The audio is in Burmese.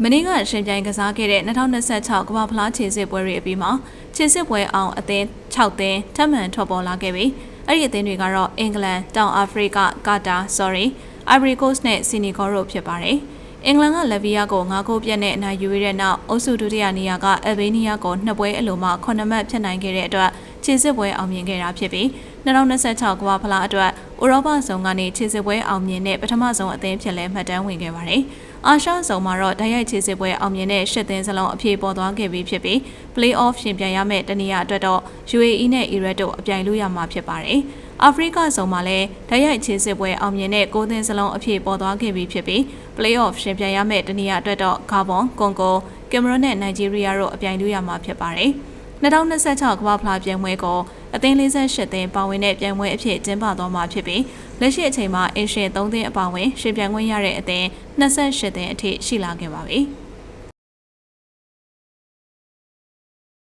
မနေ့ကရှင်ပြိုင်ကစားခဲ့တဲ့2026ကမ္ဘာဖလားခြေစစ်ပွဲတွေအပြီးမှာခြေစစ်ပွဲအောင်အသင်း6သင်းထပ်မံထွက်ပေါ်လာခဲ့ပြီးအဲ့ဒီအသင်းတွေကတော့အင်္ဂလန်တောင်အာဖရိကကာတာ sorry Ivory Coast နဲ့ Senegal တို့ဖြစ်ပါတယ်အင်္ဂလန်ကလက်ဗီးယားကို9ဂိုးပြတ်နဲ့အနိုင်ယူရတဲ့နောက်အုပ်စုဒုတိယနေရာကအယ်ဘေးနီးယားကိုနှစ်ပွဲအလိုမှ9မှတ်ဖြတ်နိုင်ခဲ့တဲ့အတွက်ခြေစစ်ပွဲအောင်မြင်ခဲ့တာဖြစ်ပြီး2026ကမ္ဘာဖလားအတွက်ဥရောပဆောင်ကနေခြေစစ်ပွဲအောင်မြင်တဲ့ပထမဆုံးအသင်းဖြစ်လဲမှတ်တမ်းဝင်ခဲ့ပါတယ်။ အာရှဆောင်မှာတော့တိုက်ရိုက်ခြေစစ်ပွဲအောင်မြင်တဲ့ရှစ်သင်းစလုံးအပြေပေါ်သွားခဲ့ပြီးဖြစ်ပြီး play-off ရှင်ပြိုင်ရမယ့်တနည်းအားအတွက်တော့ UAE နဲ့ Iraq တို့အပြိုင်လို့ရမှာဖြစ်ပါတယ်။အာဖရိကဆောင်မှာလည်းတိုက်ရိုက်ခြေစစ်ပွဲအောင်မြင်တဲ့ကိုးသင်းစလုံးအပြေပေါ်သွားခဲ့ပြီးဖြစ်ပြီး play-off ရှင်ပြိုင်ရမယ့်တနည်းအားအတွက်တော့ဂါဘွန်၊ကွန်ဂို၊ကင်မရွန်နဲ့နိုင်ဂျီးရီးယားတို့အပြိုင်လို့ရမှာဖြစ်ပါတယ်။2026ကမ္ဘာဖလားပြိုင်ပွဲကို အသင်း48သင်းပါဝင်တဲ့ပြိုင်ပွဲအဖြစ်ကျင်းပသွားမှာဖြစ်ပြီးလက်ရှိအချိန်မှာအင်ရှင်3သင်းအပါအဝင်ရှင်ပြိုင်ခွင့်ရတဲ့အသင်း28သင်းအထိရှိလာခဲ့ပါပြီ။